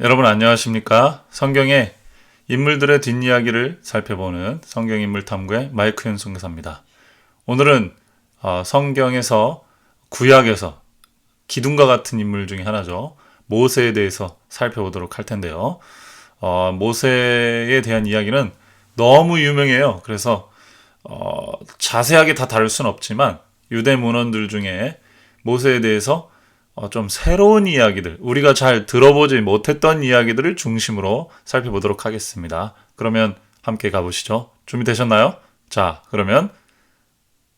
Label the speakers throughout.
Speaker 1: 여러분 안녕하십니까? 성경의 인물들의 뒷이야기를 살펴보는 성경 인물 탐구의 마이크 윤승교사입니다. 오늘은 어, 성경에서 구약에서 기둥과 같은 인물 중에 하나죠. 모세에 대해서 살펴보도록 할 텐데요. 어, 모세에 대한 이야기는 너무 유명해요. 그래서 어, 자세하게 다 다룰 수는 없지만 유대 문헌들 중에 모세에 대해서 어, 좀 새로운 이야기들, 우리가 잘 들어보지 못했던 이야기들을 중심으로 살펴보도록 하겠습니다. 그러면 함께 가보시죠. 준비되셨나요? 자, 그러면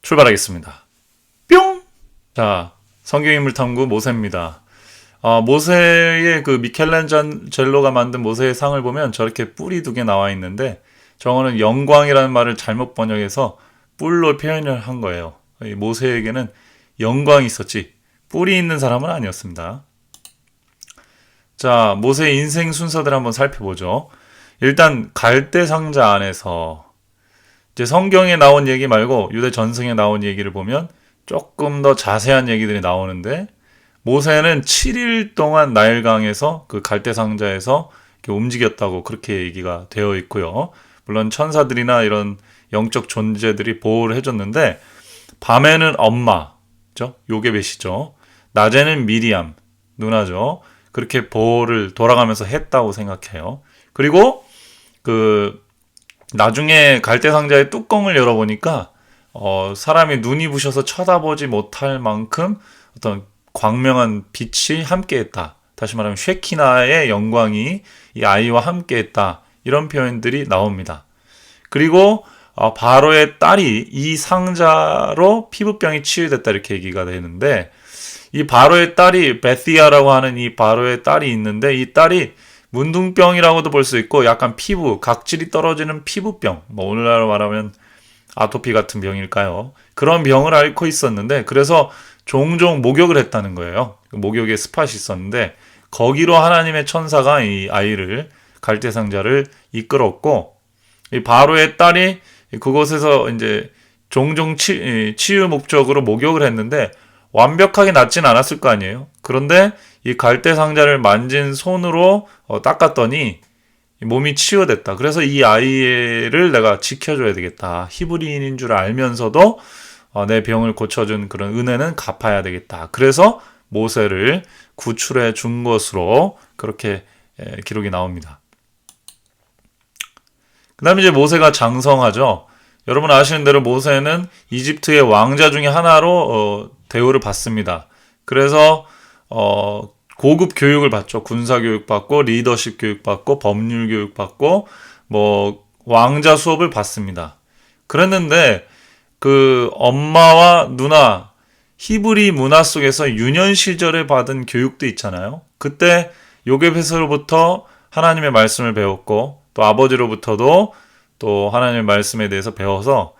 Speaker 1: 출발하겠습니다. 뿅! 자, 성경인물 탐구 모세입니다. 어, 모세의 그 미켈란젤로가 만든 모세의 상을 보면 저렇게 뿔이 두 개 나와 있는데 저거는 영광이라는 말을 잘못 번역해서 뿔로 표현을 한 거예요. 이 모세에게는 영광이 있었지 뿔이 있는 사람은 아니었습니다. 자, 모세의 인생 순서들 한번 살펴보죠. 일단 갈대 상자 안에서 이제 성경에 나온 얘기 말고 유대 전승에 나온 얘기를 보면 조금 더 자세한 얘기들이 나오는데 모세는 7일 동안 나일강에서 그 갈대 상자에서 움직였다고 그렇게 얘기가 되어 있고요. 물론 천사들이나 이런 영적 존재들이 보호를 해줬는데 밤에는 엄마, 죠 요게벳이죠. 낮에는 미리암 누나죠. 그렇게 보호를 돌아가면서 했다고 생각해요. 그리고 그 나중에 갈대 상자의 뚜껑을 열어보니까 어, 사람이 눈이 부셔서 쳐다보지 못할 만큼 어떤 광명한 빛이 함께했다. 다시 말하면 쉐키나의 영광이 이 아이와 함께했다. 이런 표현들이 나옵니다. 그리고 어, 바로의 딸이 이 상자로 피부병이 치유됐다 이렇게 얘기가 되는데 이 바로의 딸이 베티아라고 하는 이 바로의 딸이 있는데 이 딸이 문둥병이라고도 볼 수 있고 약간 피부 각질이 떨어지는 피부병 뭐 오늘날 말하면 아토피 같은 병일까요? 그런 병을 앓고 있었는데 그래서 종종 목욕을 했다는 거예요. 목욕에 스팟이 있었는데 거기로 하나님의 천사가 이 아이를 갈대 상자를 이끌었고 이 바로의 딸이 그곳에서 이제 종종 치, 치유 목적으로 목욕을 했는데 완벽하게 낫진 않았을 거 아니에요. 그런데 이 갈대 상자를 만진 손으로 어, 닦았더니 몸이 치유됐다. 그래서 이 아이를 내가 지켜줘야 되겠다. 히브리인인 줄 알면서도 어, 내 병을 고쳐준 그런 은혜는 갚아야 되겠다. 그래서 모세를 구출해 준 것으로 그렇게 에, 기록이 나옵니다. 그 다음에 이제 모세가 장성하죠. 여러분 아시는 대로 모세는 이집트의 왕자 중에 하나로 어, 대우를 받습니다. 그래서 어, 고급 교육을 받죠. 군사 교육 받고 리더십 교육 받고 법률 교육 받고 뭐 왕자 수업을 받습니다. 그랬는데 그 엄마와 누나 히브리 문화 속에서 유년 시절에 받은 교육도 있잖아요. 그때 요게베스로부터 하나님의 말씀을 배웠고 또 아버지로부터도 또 하나님의 말씀에 대해서 배워서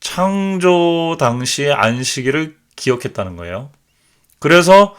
Speaker 1: 창조 당시의 안식일을 기억했다는 거예요. 그래서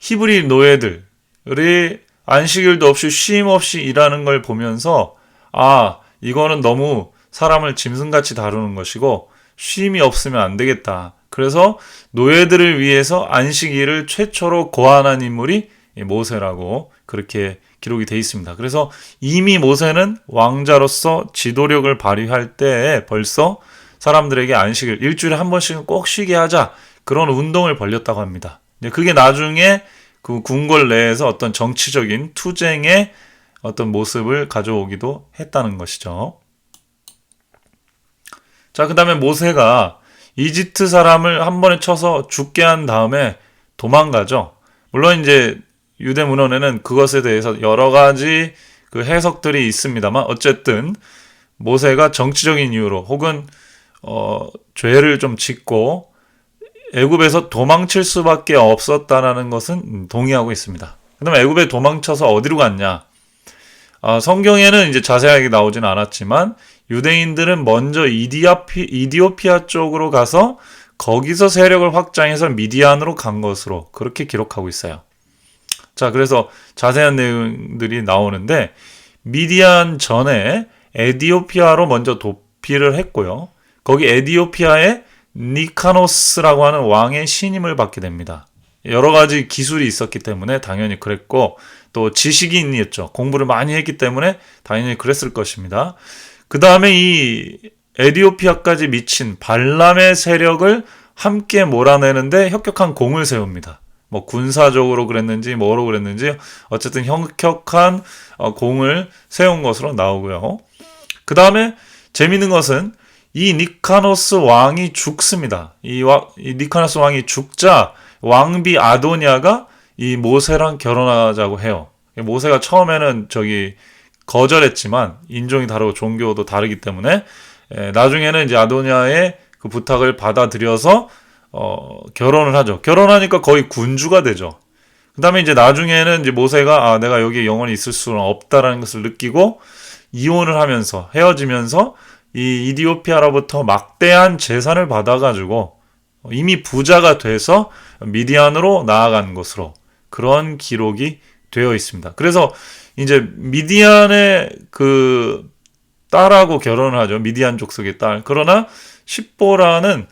Speaker 1: 히브리 노예들이 안식일도 없이 쉼 없이 일하는 걸 보면서 아, 이거는 너무 사람을 짐승같이 다루는 것이고 쉼이 없으면 안 되겠다. 그래서 노예들을 위해서 안식일을 최초로 고안한 인물이 모세라고 그렇게 기록이 되어 있습니다. 그래서 이미 모세는 왕자로서 지도력을 발휘할 때 벌써 사람들에게 안식을 일주일에 한 번씩은 꼭 쉬게 하자 그런 운동을 벌렸다고 합니다. 그게 나중에 그 궁궐 내에서 어떤 정치적인 투쟁의 어떤 모습을 가져오기도 했다는 것이죠. 자, 그 다음에 모세가 이집트 사람을 한 번에 쳐서 죽게 한 다음에 도망가죠. 물론 이제 유대 문헌에는 그것에 대해서 여러 가지 그 해석들이 있습니다만 어쨌든 모세가 정치적인 이유로 혹은 어 죄를 좀 짓고 애굽에서 도망칠 수밖에 없었다라는 것은 동의하고 있습니다. 그다음에 애굽에 도망쳐서 어디로 갔냐? 어, 성경에는 이제 자세하게 나오지는 않았지만 유대인들은 먼저 이디아피, 이디오피아 쪽으로 가서 거기서 세력을 확장해서 미디안으로 간 것으로 그렇게 기록하고 있어요. 자, 그래서 자세한 내용들이 나오는데 미디안 전에 에디오피아로 먼저 도피를 했고요. 거기 에디오피아에 니카노스라고 하는 왕의 신임을 받게 됩니다. 여러 가지 기술이 있었기 때문에 당연히 그랬고 또 지식인이었죠. 공부를 많이 했기 때문에 당연히 그랬을 것입니다. 그 다음에 이 에디오피아까지 미친 발람의 세력을 함께 몰아내는데 혁혁한 공을 세웁니다. 뭐 군사적으로 그랬는지 뭐로 그랬는지 어쨌든 혁혁한 어, 공을 세운 것으로 나오고요. 그 다음에 재밌는 것은 이 니카노스 왕이 죽습니다. 이, 와, 이 니카노스 왕이 죽자 왕비 아도니아가 이 모세랑 결혼하자고 해요. 모세가 처음에는 저기 거절했지만 인종이 다르고 종교도 다르기 때문에 에, 나중에는 이제 아도니아의 그 부탁을 받아들여서 어, 결혼을 하죠. 결혼하니까 거의 군주가 되죠. 그 다음에 이제 나중에는 이제 모세가 아, 내가 여기에 영원히 있을 수는 없다라는 것을 느끼고 이혼을 하면서 헤어지면서 이 이디오피아로부터 막대한 재산을 받아가지고 이미 부자가 돼서 미디안으로 나아간 것으로 그런 기록이 되어 있습니다. 그래서 이제 미디안의 그 딸하고 결혼을 하죠. 미디안 족속의 딸. 그러나 십보라는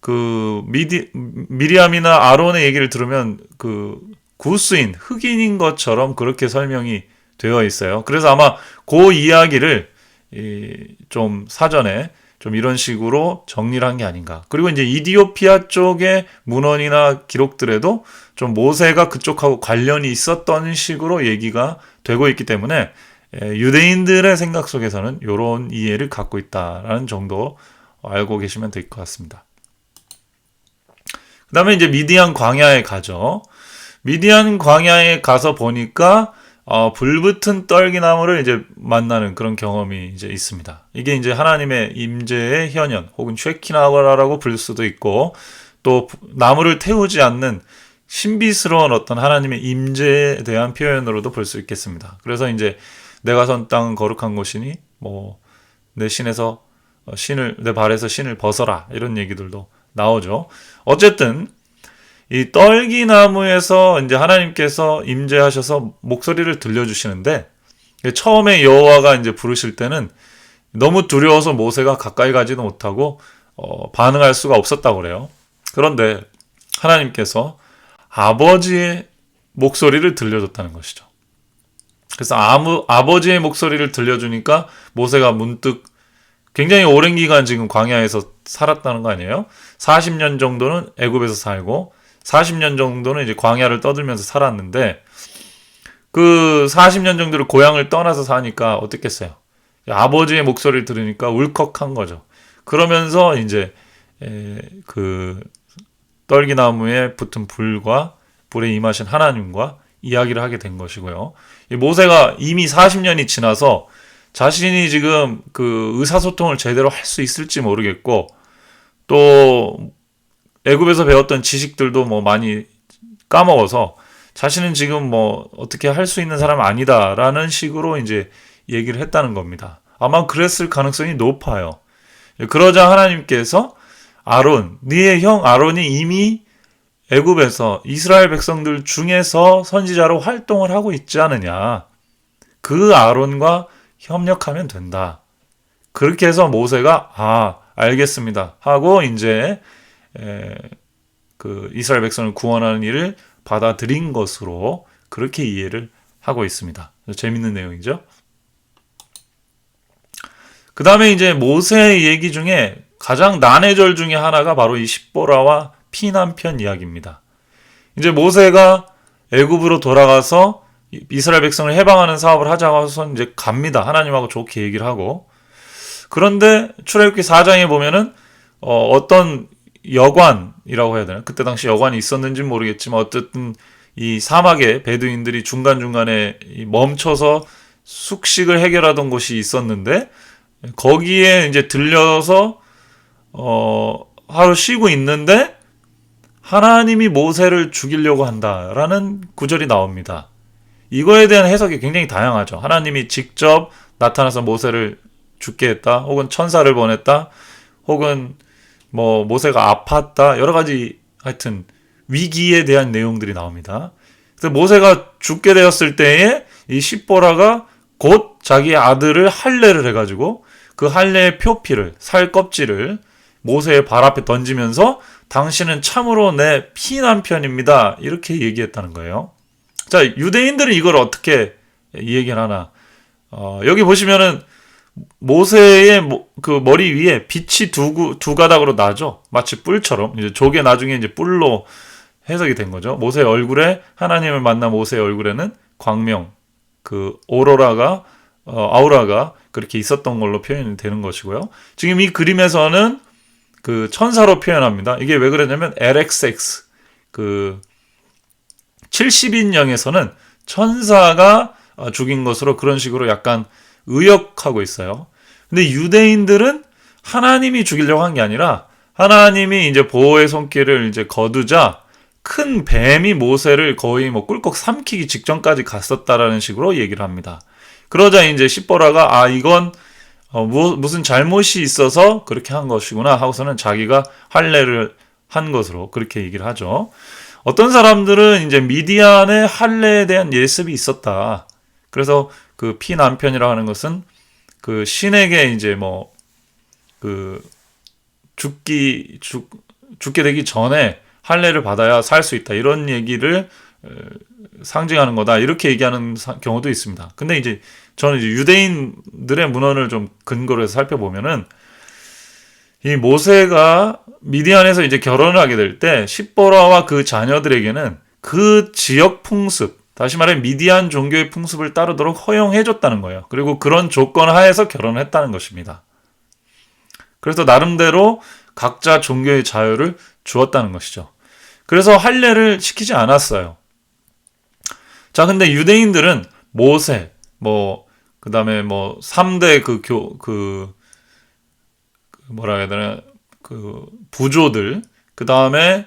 Speaker 1: 그 미디 미리암이나 아론의 얘기를 들으면 그 구스인 흑인인 것처럼 그렇게 설명이 되어 있어요. 그래서 아마 그 이야기를 이 좀 사전에 좀 이런 식으로 정리를 한 게 아닌가. 그리고 이제 이디오피아 쪽의 문헌이나 기록들에도 좀 모세가 그쪽하고 관련이 있었던 식으로 얘기가 되고 있기 때문에 예, 유대인들의 생각 속에서는 이런 이해를 갖고 있다라는 정도 알고 계시면 될 것 같습니다. 그 다음에 이제 미디안 광야에 가죠. 미디안 광야에 가서 보니까 어, 불붙은 떨기나무를 이제 만나는 그런 경험이 이제 있습니다. 이게 이제 하나님의 임재의 현현 혹은 쉐키나라고 부를 수도 있고 또 나무를 태우지 않는 신비스러운 어떤 하나님의 임재에 대한 표현으로도 볼 수 있겠습니다. 그래서 이제 내가 선 땅은 거룩한 곳이니 뭐 내 신에서 어, 신을 내 발에서 신을 벗어라 이런 얘기들도 나오죠. 어쨌든 이 떨기나무에서 이제 하나님께서 임재하셔서 목소리를 들려주시는데 처음에 여호와가 이제 부르실 때는 너무 두려워서 모세가 가까이 가지도 못하고 어, 반응할 수가 없었다고 그래요. 그런데 하나님께서 아버지의 목소리를 들려줬다는 것이죠. 그래서 아무, 아버지의 목소리를 들려주니까 모세가 문득 굉장히 오랜 기간 지금 광야에서 살았다는 거 아니에요? 40년 정도는 애굽에서 살고 40년 정도는 이제 광야를 떠들면서 살았는데 그 40년 정도를 고향을 떠나서 사니까 어떻겠어요? 아버지의 목소리를 들으니까 울컥한 거죠. 그러면서 이제 그 떨기나무에 붙은 불과 불에 임하신 하나님과 이야기를 하게 된 것이고요. 모세가 이미 40년이 지나서 자신이 지금 그 의사소통을 제대로 할 수 있을지 모르겠고 또 애굽에서 배웠던 지식들도 뭐 많이 까먹어서 자신은 지금 뭐 어떻게 할 수 있는 사람 아니다라는 식으로 이제 얘기를 했다는 겁니다. 아마 그랬을 가능성이 높아요. 그러자 하나님께서 아론, 네의 형 아론이 이미 애굽에서 이스라엘 백성들 중에서 선지자로 활동을 하고 있지 않느냐. 그 아론과 협력하면 된다. 그렇게 해서 모세가 아 알겠습니다 하고 이제 에, 그 이스라엘 백성을 구원하는 일을 받아들인 것으로 그렇게 이해를 하고 있습니다. 재밌는 내용이죠. 그 다음에 이제 모세의 얘기 중에 가장 난해절 중에 하나가 바로 이 십보라와 피난편 이야기입니다. 이제 모세가 애굽으로 돌아가서 이스라엘 백성을 해방하는 사업을 하자고 해서 이제 갑니다. 하나님하고 좋게 얘기를 하고. 그런데 출애굽기 4장에 보면은 어, 어떤 여관이라고 해야 되나? 그때 당시 여관이 있었는지 모르겠지만 어쨌든 이 사막에 베두인들이 중간중간에 멈춰서 숙식을 해결하던 곳이 있었는데 거기에 이제 들려서 어 하루 쉬고 있는데 하나님이 모세를 죽이려고 한다라는 구절이 나옵니다. 이거에 대한 해석이 굉장히 다양하죠. 하나님이 직접 나타나서 모세를 죽게 했다, 혹은 천사를 보냈다, 혹은 뭐 모세가 아팠다 여러 가지 하여튼 위기에 대한 내용들이 나옵니다. 그래서 모세가 죽게 되었을 때에 이 십보라가 곧 자기 아들을 할례를 해가지고 그 할례의 표피를 살 껍질을 모세의 발 앞에 던지면서 당신은 참으로 내 피난편입니다. 이렇게 얘기했다는 거예요. 자, 유대인들은 이걸 어떻게 이 얘기를 하나? 어, 여기 보시면은 모세의 모- 그 머리 위에 빛이 두, 구- 두 가닥으로 나죠. 마치 뿔처럼. 이제 조개 나중에 이제 뿔로 해석이 된 거죠. 모세의 얼굴에 하나님을 만난 모세의 얼굴에는 광명, 그 오로라가 어, 아우라가 그렇게 있었던 걸로 표현이 되는 것이고요. 지금 이 그림에서는 그 천사로 표현합니다. 이게 왜 그러냐면 LXX 그 70인령에서는 천사가 어, 죽인 것으로 그런 식으로 약간 의역하고 있어요. 근데 유대인들은 하나님이 죽이려고 한 게 아니라 하나님이 이제 보호의 손길을 이제 거두자 큰 뱀이 모세를 거의 뭐 꿀꺽 삼키기 직전까지 갔었다라는 식으로 얘기를 합니다. 그러자 이제 시보라가 아 이건 어, 무, 무슨 잘못이 있어서 그렇게 한 것이구나 하고서는 자기가 할례를 한 것으로 그렇게 얘기를 하죠. 어떤 사람들은 이제 미디안의 할례에 대한 예습이 있었다. 그래서 그 피남편이라고 하는 것은 그 신에게 이제 뭐 그 죽기 죽 죽게 되기 전에 할례를 받아야 살 수 있다 이런 얘기를 어, 상징하는 거다 이렇게 얘기하는 사- 경우도 있습니다. 근데 이제 저는 이제 유대인들의 문헌을 좀 근거로 해서 살펴보면은 이 모세가 미디안에서 이제 결혼을 하게 될 때 십보라와 그 자녀들에게는 그 지역 풍습 다시 말해 미디안 종교의 풍습을 따르도록 허용해 줬다는 거예요. 그리고 그런 조건 하에서 결혼을 했다는 것입니다. 그래서 나름대로 각자 종교의 자유를 주었다는 것이죠. 그래서 할례를 시키지 않았어요. 자, 근데 유대인들은 모세, 뭐, 그 다음에 뭐, 3대 그 교, 그, 그 뭐라 해야 되나, 그, 부조들, 그 다음에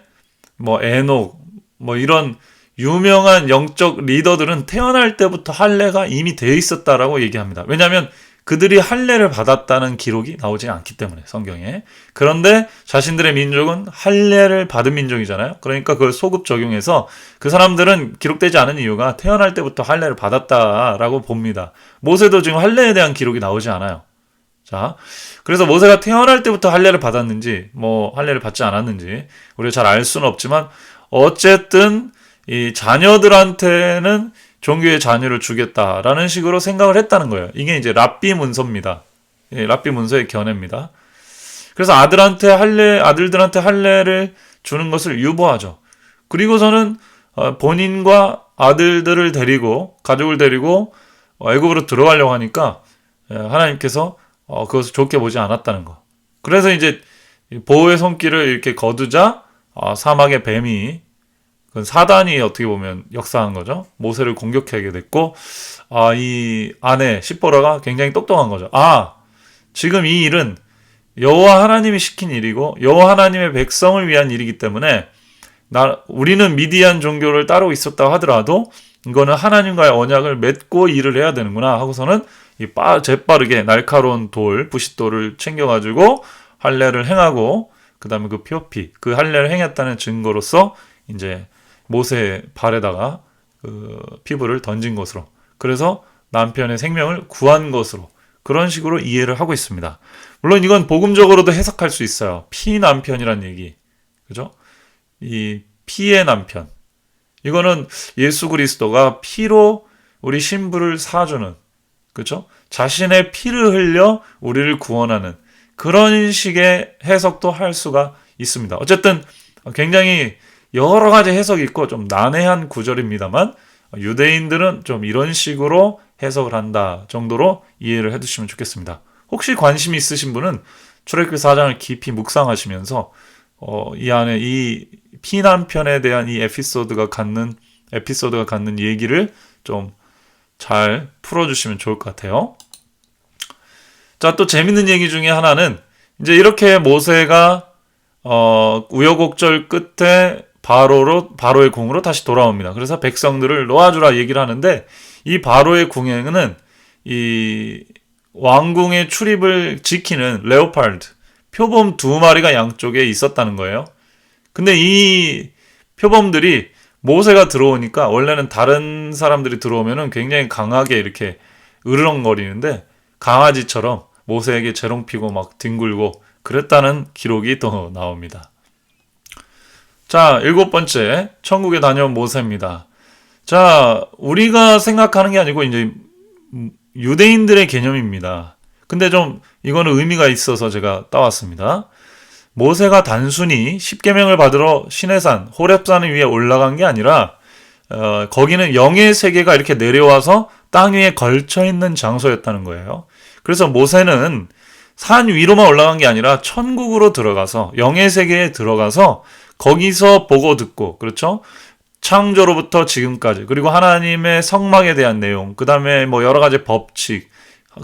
Speaker 1: 뭐, 에녹, 뭐, 이런 유명한 영적 리더들은 태어날 때부터 할례가 이미 되어 있었다라고 얘기합니다. 왜냐하면 그들이 할례를 받았다는 기록이 나오지 않기 때문에 성경에 그런데 자신들의 민족은 할례를 받은 민족이잖아요. 그러니까 그걸 소급 적용해서 그 사람들은 기록되지 않은 이유가 태어날 때부터 할례를 받았다라고 봅니다. 모세도 지금 할례에 대한 기록이 나오지 않아요. 자, 그래서 모세가 태어날 때부터 할례를 받았는지 뭐 할례를 받지 않았는지 우리가 잘 알 수는 없지만 어쨌든 이 자녀들한테는 종교의 자녀를 주겠다라는 식으로 생각을 했다는 거예요. 이게 이제 랍비 문서입니다. 예, 랍비 문서의 견해입니다. 그래서 아들한테 할례, 아들들한테 할례를 주는 것을 유보하죠. 그리고서는 어, 본인과 아들들을 데리고 가족을 데리고 어, 애굽으로 들어가려고 하니까 예, 하나님께서 어, 그것을 좋게 보지 않았다는 거. 그래서 이제 이 보호의 손길을 이렇게 거두자 어, 사막의 뱀이 그건 사단이 어떻게 보면 역사한 거죠. 모세를 공격하게 됐고, 아, 이 아내 시보라가 굉장히 똑똑한 거죠. 아, 지금 이 일은 여호와 하나님이 시킨 일이고 여호와 하나님의 백성을 위한 일이기 때문에 나 우리는 미디안 종교를 따르고 있었다 하더라도 이거는 하나님과의 언약을 맺고 일을 해야 되는구나 하고서는 이 빠, 재빠르게 날카로운 돌, 부싯돌을 챙겨가지고 할례를 행하고 그다음에 그 표피, 그 할례를 행했다는 증거로서 이제 모세 발에다가 그 피부를 던진 것으로 그래서 남편의 생명을 구한 것으로 그런 식으로 이해를 하고 있습니다. 물론 이건 복음적으로도 해석할 수 있어요. 피 남편이란 얘기. 그죠? 이 피의 남편. 이거는 예수 그리스도가 피로 우리 신부를 사주는 그죠? 자신의 피를 흘려 우리를 구원하는 그런 식의 해석도 할 수가 있습니다. 어쨌든 굉장히 여러 가지 해석이 있고 좀 난해한 구절입니다만 유대인들은 좀 이런 식으로 해석을 한다 정도로 이해를 해두시면 좋겠습니다. 혹시 관심 있으신 분은 출애굽기 4장을 깊이 묵상하시면서 어, 이 안에 이 피난편에 대한 이 에피소드가 갖는 에피소드가 갖는 얘기를 좀 잘 풀어주시면 좋을 것 같아요. 자, 또 재밌는 얘기 중에 하나는 이제 이렇게 모세가 어, 우여곡절 끝에 바로로 바로의 궁으로 다시 돌아옵니다. 그래서 백성들을 놓아주라 얘기를 하는데 이 바로의 궁에는 이 왕궁의 출입을 지키는 레오파르드 표범 두 마리가 양쪽에 있었다는 거예요. 근데 이 표범들이 모세가 들어오니까 원래는 다른 사람들이 들어오면은 굉장히 강하게 이렇게 으르렁거리는데 강아지처럼 모세에게 재롱 피고 막 뒹굴고 그랬다는 기록이 또 나옵니다. 자, 일곱 번째, 천국에 다녀온 모세입니다. 자, 우리가 생각하는 게 아니고 이제 유대인들의 개념입니다. 근데 좀 이거는 의미가 있어서 제가 따왔습니다. 모세가 단순히 십계명을 받으러 시내산 호렙산 위에 올라간 게 아니라 어, 거기는 영의 세계가 이렇게 내려와서 땅 위에 걸쳐 있는 장소였다는 거예요. 그래서 모세는 산 위로만 올라간 게 아니라 천국으로 들어가서 영의 세계에 들어가서 거기서 보고 듣고 그렇죠? 창조로부터 지금까지 그리고 하나님의 성막에 대한 내용 그 다음에 뭐 여러 가지 법칙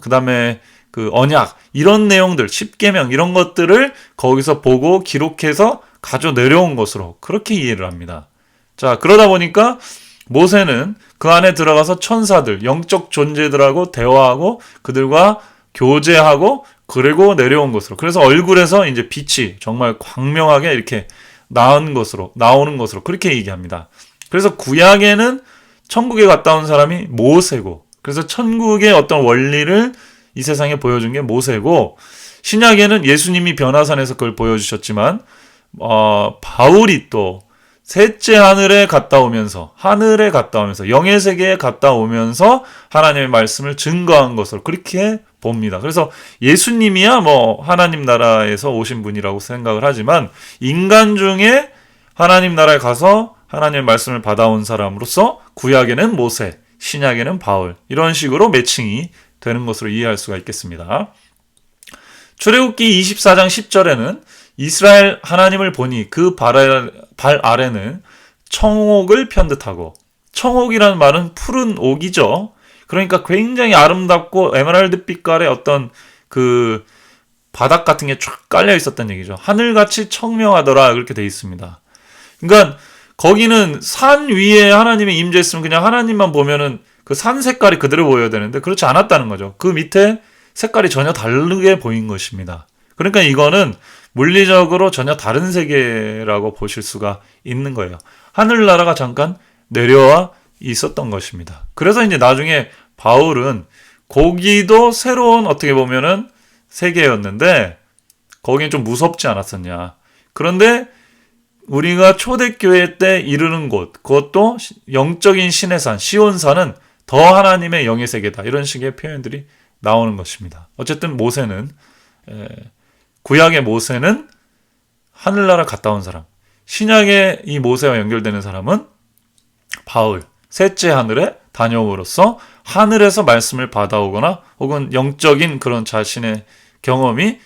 Speaker 1: 그 다음에 그 언약 이런 내용들 십계명 이런 것들을 거기서 보고 기록해서 가져 내려온 것으로 그렇게 이해를 합니다. 자 그러다 보니까 모세는 그 안에 들어가서 천사들 영적 존재들하고 대화하고 그들과 교제하고 그리고 내려온 것으로 그래서 얼굴에서 이제 빛이 정말 광명하게 이렇게 나온 것으로 나오는 것으로 그렇게 얘기합니다. 그래서 구약에는 천국에 갔다 온 사람이 모세고 그래서 천국의 어떤 원리를 이 세상에 보여준 게 모세고 신약에는 예수님이 변화산에서 그걸 보여주셨지만 어, 바울이 또 셋째 하늘에 갔다 오면서 하늘에 갔다 오면서 영의 세계에 갔다 오면서 하나님의 말씀을 증거한 것으로 그렇게 봅니다. 그래서 예수님이야 뭐 하나님 나라에서 오신 분이라고 생각을 하지만 인간 중에 하나님 나라에 가서 하나님의 말씀을 받아온 사람으로서 구약에는 모세, 신약에는 바울 이런 식으로 매칭이 되는 것으로 이해할 수가 있겠습니다. 출애굽기 24장 10절에는 이스라엘 하나님을 보니 그 발, 발 아래는 청옥을 편듯하고 청옥이라는 말은 푸른 옥이죠. 그러니까 굉장히 아름답고 에메랄드 빛깔의 어떤 그 바닥 같은 게 쫙 깔려 있었던 얘기죠. 하늘같이 청명하더라 그렇게 돼 있습니다. 그러니까 거기는 산 위에 하나님이 임재했으면 그냥 하나님만 보면은 그 산 색깔이 그대로 보여야 되는데 그렇지 않았다는 거죠. 그 밑에 색깔이 전혀 다르게 보인 것입니다. 그러니까 이거는 물리적으로 전혀 다른 세계라고 보실 수가 있는 거예요. 하늘나라가 잠깐 내려와 있었던 것입니다. 그래서 이제 나중에 바울은 거기도 새로운 어떻게 보면은 세계였는데 거기는 좀 무섭지 않았었냐. 그런데 우리가 초대교회 때 이르는 곳, 그것도 영적인 신의 산, 시온산은 더 하나님의 영의 세계다. 이런 식의 표현들이 나오는 것입니다. 어쨌든 모세는 구약의 모세는 하늘나라 갔다 온 사람, 신약의 이 모세와 연결되는 사람은 바울, 셋째 하늘에 다녀옴으로써 하늘에서 말씀을 받아오거나 혹은 영적인 그런 자신의 경험이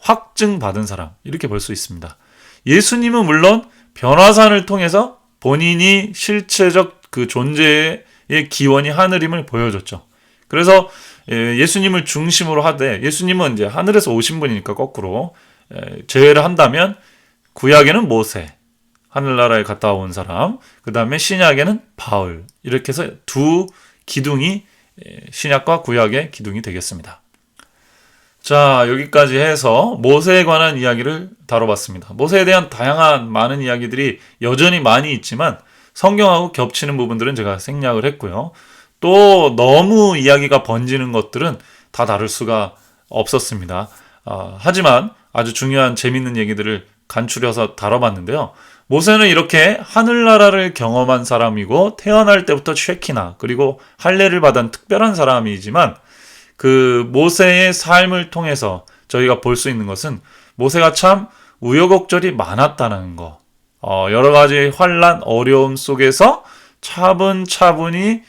Speaker 1: 확증받은 사람 이렇게 볼 수 있습니다. 예수님은 물론 변화산을 통해서 본인이 실체적 그 존재의 기원이 하늘임을 보여줬죠. 그래서 예, 예수님을 중심으로 하되 예수님은 이제 하늘에서 오신 분이니까 거꾸로 제외를 한다면 구약에는 모세, 하늘나라에 갔다 온 사람, 그 다음에 신약에는 바울 이렇게 해서 두 기둥이 신약과 구약의 기둥이 되겠습니다. 자, 여기까지 해서 모세에 관한 이야기를 다뤄봤습니다. 모세에 대한 다양한 많은 이야기들이 여전히 많이 있지만 성경하고 겹치는 부분들은 제가 생략을 했고요. 또 너무 이야기가 번지는 것들은 다 다룰 수가 없었습니다. 어, 하지만 아주 중요한 재밌는 얘기들을 간추려서 다뤄봤는데요. 모세는 이렇게 하늘나라를 경험한 사람이고 태어날 때부터 쉐키나 그리고 할례를 받은 특별한 사람이지만 그 모세의 삶을 통해서 저희가 볼 수 있는 것은 모세가 참 우여곡절이 많았다는 거. 어, 여러 가지 환란, 어려움 속에서 차분차분히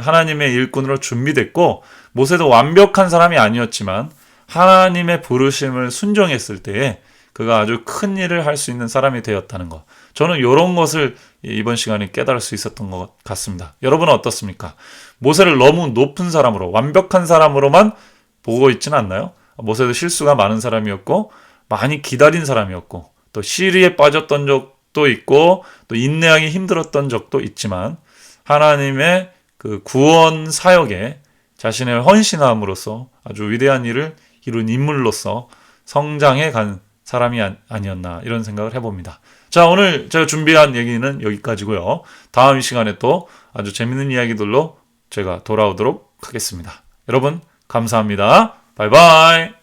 Speaker 1: 하나님의 일꾼으로 준비됐고 모세도 완벽한 사람이 아니었지만 하나님의 부르심을 순종했을 때에 그가 아주 큰 일을 할 수 있는 사람이 되었다는 것. 저는 이런 것을 이번 시간에 깨달을 수 있었던 것 같습니다. 여러분은 어떻습니까? 모세를 너무 높은 사람으로, 완벽한 사람으로만 보고 있지는 않나요? 모세도 실수가 많은 사람이었고, 많이 기다린 사람이었고, 또 시리에 빠졌던 적도 있고, 또 인내하기 힘들었던 적도 있지만, 하나님의 그 구원 사역에 자신의 헌신함으로써 아주 위대한 일을 이룬 인물로서 성장해 간 사람이 아니었나 이런 생각을 해봅니다. 자, 오늘 제가 준비한 얘기는 여기까지고요. 다음 시간에 또 아주 재밌는 이야기들로 제가 돌아오도록 하겠습니다. 여러분, 감사합니다. 바이바이.